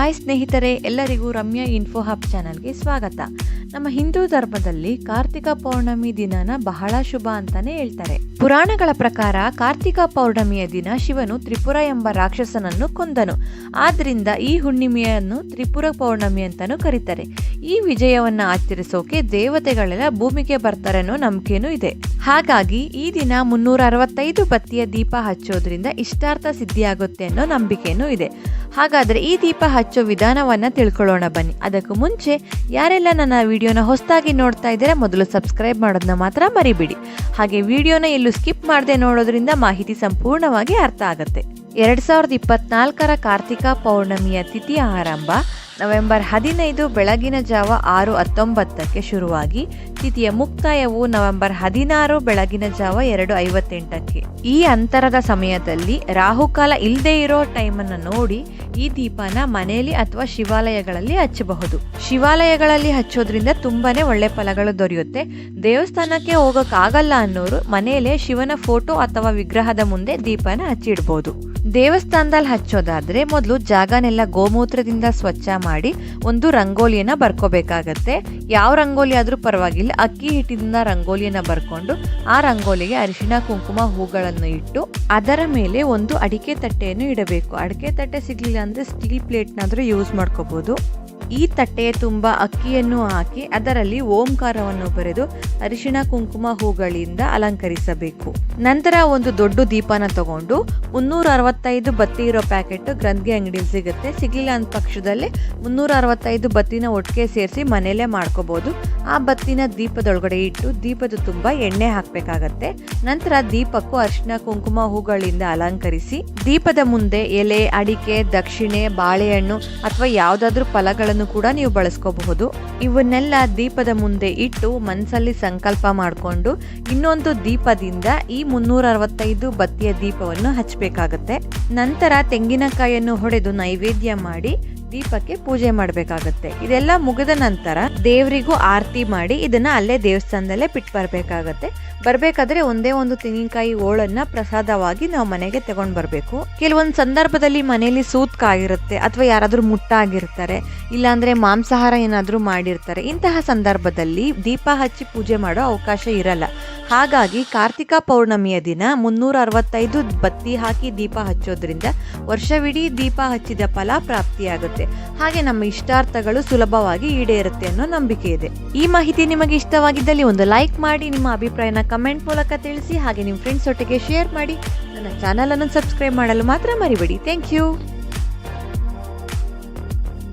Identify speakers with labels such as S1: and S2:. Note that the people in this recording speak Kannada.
S1: ಹಾಯ್ ಸ್ನೇಹಿತರೆ, ಎಲ್ಲರಿಗೂ ರಮ್ಯಾ ಇನ್ಫೋ ಹಬ್ ಚಾನಲ್ಗೆ ಸ್ವಾಗತ. ನಮ್ಮ ಹಿಂದೂ ಧರ್ಮದಲ್ಲಿ ಕಾರ್ತಿಕ ಪೌರ್ಣಮಿ ದಿನನ ಬಹಳ ಶುಭ ಅಂತಾನೆ ಹೇಳ್ತಾರೆ. ಪುರಾಣಗಳ ಪ್ರಕಾರ ಕಾರ್ತಿಕ ಪೌರ್ಣಮಿಯ ದಿನ ಶಿವನು ತ್ರಿಪುರ ಎಂಬ ರಾಕ್ಷಸನನ್ನು ಕೊಂದನು. ಆದ್ರಿಂದ ಈ ಹುಣ್ಣಿಮೆಯನ್ನು ತ್ರಿಪುರ ಪೌರ್ಣಮಿ ಅಂತಾನೂ ಕರೀತಾರೆ. ಈ ವಿಜಯವನ್ನ ಆಚರಿಸೋಕೆ ದೇವತೆಗಳೆಲ್ಲ ಭೂಮಿಗೆ ಬರ್ತಾರೆ ಅನ್ನೋ ನಂಬಿಕೆನೂ ಇದೆ. ಹಾಗಾಗಿ ಈ ದಿನ ಮುನ್ನೂರ ಅರವತ್ತೈದು ಬತ್ತಿಯ ದೀಪ ಹಚ್ಚೋದ್ರಿಂದ ಇಷ್ಟಾರ್ಥ ಸಿದ್ಧಿಯಾಗುತ್ತೆ ಅನ್ನೋ ನಂಬಿಕೆನೂ ಇದೆ. ಹಾಗಾದ್ರೆ ಈ ದೀಪ ಹಚ್ಚೋ ವಿಧಾನವನ್ನು ತಿಳ್ಕೊಳ್ಳೋಣ ಬನ್ನಿ. ಅದಕ್ಕೂ ಮುಂಚೆ ಯಾರೆಲ್ಲ ನನ್ನ ವಿಡಿಯೋನ ಹೊಸದಾಗಿ ನೋಡ್ತಾ ಇದ್ದೀರಾ, ಮೊದಲು ಸಬ್ಸ್ಕ್ರೈಬ್ ಮಾಡೋದನ್ನ ಮಾತ್ರ ಮರಿಬಿಡಿ. ಹಾಗೆ ವಿಡಿಯೋನ ಎಲ್ಲೂ ಸ್ಕಿಪ್ ಮಾಡದೆ ನೋಡೋದ್ರಿಂದ ಮಾಹಿತಿ ಸಂಪೂರ್ಣವಾಗಿ ಅರ್ಥ ಆಗುತ್ತೆ. ಎರಡ್ ಸಾವಿರದ ಇಪ್ಪತ್ನಾಲ್ಕರ ಕಾರ್ತಿಕ ಪೌರ್ಣಮಿಯ ತಿಥಿಯ ಆರಂಭ, ನವೆಂಬರ್ ಹದಿನೈದು ಬೆಳಗಿನ ಜಾವ ಆರು ಹತ್ತೊಂಬತ್ತಕ್ಕೆ ಶುರುವಾಗಿ, ತಿಥಿಯ ಮುಕ್ತಾಯವು ನವೆಂಬರ್ ಹದಿನಾರು ಬೆಳಗಿನ ಜಾವ ಎರಡು ಐವತ್ತೆಂಟಕ್ಕೆ. ಈ ಅಂತರದ ಸಮಯದಲ್ಲಿ ರಾಹುಕಾಲ ಇಲ್ಲದೇ ಇರೋ ಟೈಮನ್ನು ನೋಡಿ ಈ ದೀಪನ ಮನೆಯಲ್ಲಿ ಅಥವಾ ಶಿವಾಲಯಗಳಲ್ಲಿ ಹಚ್ಚಬಹುದು. ಶಿವಾಲಯಗಳಲ್ಲಿ ಹಚ್ಚೋದ್ರಿಂದ ತುಂಬಾನೇ ಒಳ್ಳೆ ಫಲಗಳು ದೊರೆಯುತ್ತೆ. ದೇವಸ್ಥಾನಕ್ಕೆ ಹೋಗಕ್ಕಾಗಲ್ಲ ಅನ್ನೋರು ಮನೆಯಲ್ಲೇ ಶಿವನ ಫೋಟೋ ಅಥವಾ ವಿಗ್ರಹದ ಮುಂದೆ ದೀಪನ ಹಚ್ಚಿಡ್ಬೋದು ದೇವಸ್ಥಾನದಲ್ಲಿ ಹಚ್ಚೋದಾದ್ರೆ ಮೊದಲು ಜಾಗನೆಲ್ಲ ಗೋಮೂತ್ರದಿಂದ ಸ್ವಚ್ಛ ಮಾಡಿ ಒಂದು ರಂಗೋಲಿಯನ್ನ ಬರ್ಕೋಬೇಕಾಗತ್ತೆ. ಯಾವ ರಂಗೋಲಿ ಆದರೂ ಪರವಾಗಿಲ್ಲ, ಅಕ್ಕಿ ಹಿಟ್ಟಿನಿಂದ ರಂಗೋಲಿಯನ್ನ ಬರ್ಕೊಂಡು ಆ ರಂಗೋಲಿಗೆ ಅರಿಶಿಣ, ಕುಂಕುಮ ಹೂಗಳನ್ನು ಇಟ್ಟು ಅದರ ಮೇಲೆ ಒಂದು ಅಡಿಕೆ ತಟ್ಟೆಯನ್ನು ಇಡಬೇಕು. ಅಡಿಕೆ ತಟ್ಟೆ ಸಿಗಲಿಲ್ಲ ಅಂದ್ರೆ ಸ್ಟೀಲ್ ಪ್ಲೇಟ್ನಾದರೂ ಯೂಸ್ ಮಾಡ್ಕೋಬಹುದು ಈ ತಟ್ಟೆಯ ತುಂಬ ಅಕ್ಕಿಯನ್ನು ಹಾಕಿ ಅದರಲ್ಲಿ ಓಂಕಾರವನ್ನು ಬರೆದು ಅರಿಶಿಣ ಕುಂಕುಮ ಹೂಗಳಿಂದ ಅಲಂಕರಿಸಬೇಕು. ನಂತರ ಒಂದು ದೊಡ್ಡ ದೀಪನ ತಗೊಂಡು ಮುನ್ನೂರ ಅರವತ್ತೈದು ಬತ್ತಿ ಇರೋ ಪ್ಯಾಕೆಟ್ ಗ್ರಂಥಿ ಅಂಗಡಿಯಲ್ಲಿ ಸಿಗುತ್ತೆ. ಸಿಗ್ಲಿಲ್ಲ ಅಂದ ಪಕ್ಷದಲ್ಲಿ ಮುನ್ನೂರ ಅರವತ್ತೈದು ಬತ್ತಿನ ಒಟ್ಟಿಗೆ ಸೇರಿಸಿ ಮನೆಯಲ್ಲೇ ಮಾಡ್ಕೋಬಹುದು ಆ ಬತ್ತಿನ ದೀಪದೊಳಗಡೆ ಇಟ್ಟು ದೀಪದ ತುಂಬ ಎಣ್ಣೆ ಹಾಕಬೇಕಾಗತ್ತೆ. ನಂತರ ದೀಪಕ್ಕೂ ಅರಿಶಿನ, ಕುಂಕುಮ ಹೂಗಳಿಂದ ಅಲಂಕರಿಸಿ ದೀಪದ ಮುಂದೆ ಎಲೆ, ಅಡಿಕೆ, ದಕ್ಷಿಣೆ, ಬಾಳೆಹಣ್ಣು ಅಥವಾ ಯಾವುದಾದ್ರೂ ಫಲಗಳನ್ನು ಕೂಡ ನೀವು ಬಳಸ್ಕೋಬಹುದು. ಇವನ್ನೆಲ್ಲ ದೀಪದ ಮುಂದೆ ಇಟ್ಟು ಮನಸ್ಸಲ್ಲಿ ಸಂಕಲ್ಪ ಮಾಡಿಕೊಂಡು ಇನ್ನೊಂದು ದೀಪದಿಂದ ಈ ಮುನ್ನೂರ ಅರವತ್ತೈದು ಬತ್ತಿಯ ದೀಪವನ್ನು ಹಚ್ಚಬೇಕಾಗತ್ತೆ ನಂತರ ತೆಂಗಿನಕಾಯಿಯನ್ನು ಹೊಡೆದು ನೈವೇದ್ಯ ಮಾಡಿ ದೀಪಕ್ಕೆ ಪೂಜೆ ಮಾಡಬೇಕಾಗತ್ತೆ. ಇದೆಲ್ಲ ಮುಗಿದ ನಂತರ ದೇವರಿಗೂ ಆರತಿ ಮಾಡಿ ಇದನ್ನ ಅಲ್ಲೇ ದೇವಸ್ಥಾನದಲ್ಲೇ ಬಿಟ್ಟು ಬರಬೇಕಾಗತ್ತೆ. ಬರ್ಬೇಕಾದ್ರೆ ಒಂದೇ ಒಂದು ತೆಂಗಿನಕಾಯಿ ಓಳನ್ನ ಪ್ರಸಾದವಾಗಿ ನಾವು ಮನೆಗೆ ತಗೊಂಡ್ ಬರಬೇಕು. ಕೆಲವೊಂದು ಸಂದರ್ಭದಲ್ಲಿ ಮನೆಯಲ್ಲಿ ಸೂತ್ಕ ಆಗಿರುತ್ತೆ ಅಥವಾ ಯಾರಾದರೂ ಮುಟ್ಟ ಆಗಿರ್ತಾರೆ ಇಲ್ಲಾಂದ್ರೆ ಮಾಂಸಾಹಾರ ಏನಾದರೂ ಮಾಡಿರ್ತಾರೆ. ಇಂತಹ ಸಂದರ್ಭದಲ್ಲಿ ದೀಪ ಹಚ್ಚಿ ಪೂಜೆ ಮಾಡೋ ಅವಕಾಶ ಇರಲ್ಲ. ಹಾಗಾಗಿ ಕಾರ್ತಿಕ ಪೌರ್ಣಮಿಯ ದಿನ ಮುನ್ನೂರ ಅರವತ್ತೈದು ಬತ್ತಿ ಹಾಕಿ ದೀಪ ಹಚ್ಚೋದ್ರಿಂದ ವರ್ಷವಿಡೀ ದೀಪ ಹಚ್ಚಿದ ಫಲ ಪ್ರಾಪ್ತಿಯಾಗುತ್ತೆ. ಹಾಗೆ ನಮ್ಮ ಇಷ್ಟಾರ್ಥಗಳು ಸುಲಭವಾಗಿ ಈಡೇರುತ್ತೆ ಅನ್ನೋ ನಂಬಿಕೆ ಇದೆ. ಈ ಮಾಹಿತಿ ನಿಮಗೆ ಇಷ್ಟವಾಗಿದ್ದಲ್ಲಿ ಒಂದು ಲೈಕ್ ಮಾಡಿ, ನಿಮ್ಮ ಅಭಿಪ್ರಾಯನ ಕಮೆಂಟ್ ಮೂಲಕ ತಿಳಿಸಿ, ಹಾಗೆ ನಿಮ್ಮ ಫ್ರೆಂಡ್ಸ್ ಒಟ್ಟಿಗೆ ಶೇರ್ ಮಾಡಿ. ನನ್ನ ಚಾನಲನ್ನು ಸಬ್ಸ್ಕ್ರೈಬ್ ಮಾಡಲು ಮಾತ್ರ ಮರಿಬೇಡಿ. Thank you